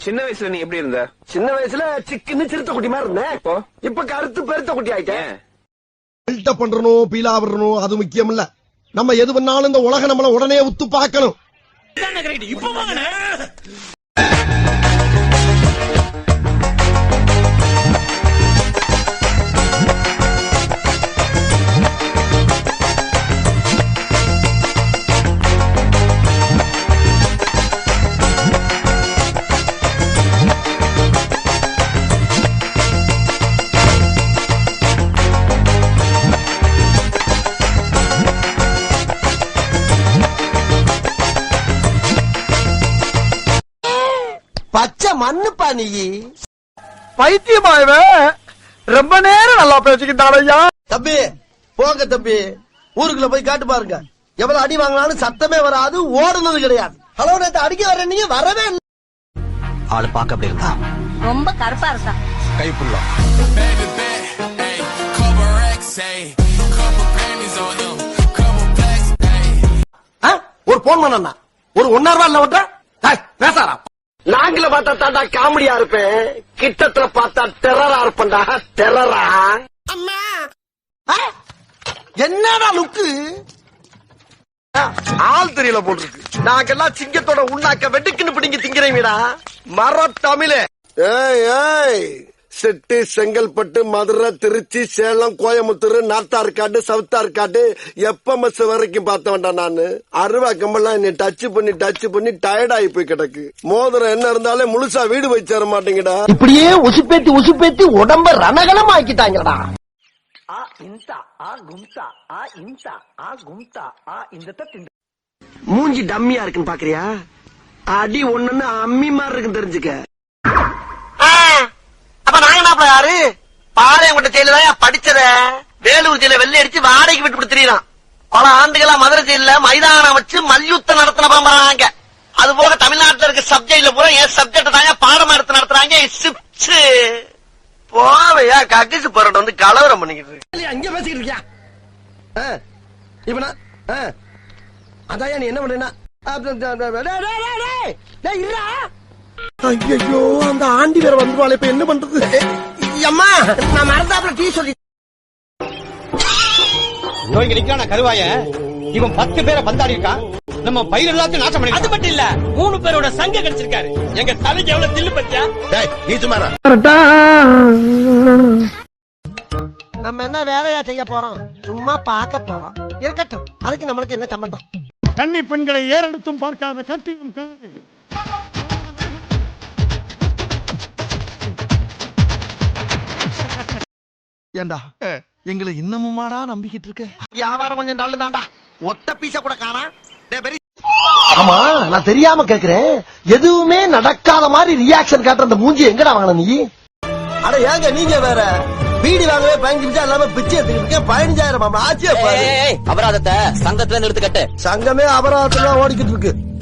சின்ன வயசுல நீ எப்படி இருந்த? சின்ன வயசுல சிக்குன்னு சிறுத்தை குட்டி மாதிரி இருந்தேன். இப்போ? இப்ப கருத்து பெருத்த குட்டி ஆயிட்டேன். பில்டப் பண்றணும் பீலா விடணும் அது முக்கியம் இல்ல. நம்ம எது பண்ணாலும் இந்த உலகம் நம்மள உடனே உத்து பார்க்கணும். பச்சை மண்ணுப்பா நீ. பைத்தியமா ரொம்ப நேரம் நல்லா பேசிக்கிட்டான் ஐயா. தம்பி போங்க தம்பி. ஊருக்குள்ள போய் காட்டு பாருங்க. எவ்வளவு அடி வாங்கினாலும் சத்தமே வராது ஓடுனது கிடையாது. ஹலோ நேத்து அடிக்க வர நீங்க வரவே இல்ல. ஆளு பாக்க அப்படி இருந்தா ரொம்ப கருப்பா couple plaques, ayy. ஒரு போன் பண்ணா ஒரு ஒன்னா ரூபா இல்ல விட்ட பேசாரா நாங்கள பார்த்தா தாண்டா காமெடியா இருப்பேன். கிட்டத்துல பார்த்தா டெரரா இருப்பேன்டா. டெரரா என்னடா லுக்கு? ஆள் தெரியல போட்டிருக்கு நாங்கெல்லாம் சிங்கத்தோட உண்ணாக்க வெட்டுக்குன்னு பிடிங்க திங்கிறீங்கடா மர தமிழே ஏய் ஏய்! செட்டு செங்கல்பட்டு மதுரை திருச்சி சேலம் கோயம்புத்தூர் நார்த்தார்காடு சவுத்தார்காடு எப்பமஸ் வரைக்கும் பார்த்தவன்டா நானு. அருவா கம்பெல்லாம் என்னை டச் பண்ணி டச் பண்ணி டயர்ட் ஆகி போய் கிடக்கு. மோதிரம் என்ன இருந்தாலே முழுசா வீடு போய் சேர மாட்டேங்கடா. இப்படியே உசுப்பேத்தி உசுப்பேத்தி உடம்ப ரணகலம் ஆக்கிட்டாங்கடா மூஞ்சி டம்மியா இருக்குன்னு பாக்குறியா? அடி ஒண்ணுன்னு அம்மி மாதிரி இருக்குன்னு தெரிஞ்சுக்க. பாரு என்ன யாரு பாளையங்கோட்டை ஜெயில தான் படிச்சத வேலூர் ஜெயில வெள்ளை அடிச்சு வாடகைக்கு விட்டு கொடுத்துறான் பல ஆண்டுகளா மதுரை ஜெயில மைதானம் வச்சு மல்யுத்தம் நடத்தின பரம்பராங்க அது போக தமிழ்நாட்டுல இருக்க சப்ஜெக்ட்ல பூரா என் சப்ஜெக்ட் தாங்க பாடம் எடுத்து நடத்துறாங்க சிப்ஸ் போவையா கக்கிசு போராட்டம் வந்து கலவரம் பண்ணிக்கிட்டு இருக்கு அங்க பேசிக்கிட்டு இருக்கியா இப்ப அதான் நீ என்ன பண்ணா ஐயோ அந்த ஆண்டி வேற வந்துருவாள் இப்ப என்ன பண்றது அம்மா நான் மறந்தாப்புல டீ சொல்லி இங்க நிக்கிறான கருவாய? இவன் பத்து பேரை பந்தாடி இருக்கான். நம்ம பயிர் எல்லாத்தையும் நாசம் பண்ணி அது மட்டும் இல்ல மூணு பேரோட சங்க கிடைச்சிருக்காரு. எங்க தலைக்கு எவ்வளவு தில்லு பத்தியா? நீ சுமாரா நம்ம என்ன வேலையா செய்ய போறோம்? சும்மா பார்க்க போறோம். இருக்கட்டும் அதுக்கு நம்மளுக்கு என்ன சம்பந்தம்? கன்னி பெண்களை ஏறெடுத்தும் பார்க்காத கட்டியும் ஏண்டா? எங்களை இன்னமுமாடா நம்பிக்கிட்டு இருக்க வியாபாரம் கொஞ்சம் நல்லதாண்டா ஒத்த பீச கூட காணா. ஆமா நான் தெரியாம கேக்குறேன். எதுவுமே நடக்காத மாதிரி ரியாக்ஷன் காட்டுற அந்த மூஞ்சி எங்கடா வாங்கின நீ? அட ஏங்க நீங்க வேற. வீடு வாங்கவே பதினஞ்சு நிமிஷம் இல்லாம பிச்சை எடுத்துக்கிட்டு பதினஞ்சாயிரம் ஆச்சியா பாரு. அபராதத்தை சங்கத்துல நிறுத்து கட்டு சங்கமே அபராதத்துல ஓடிக்கிட்டு இருக்கு.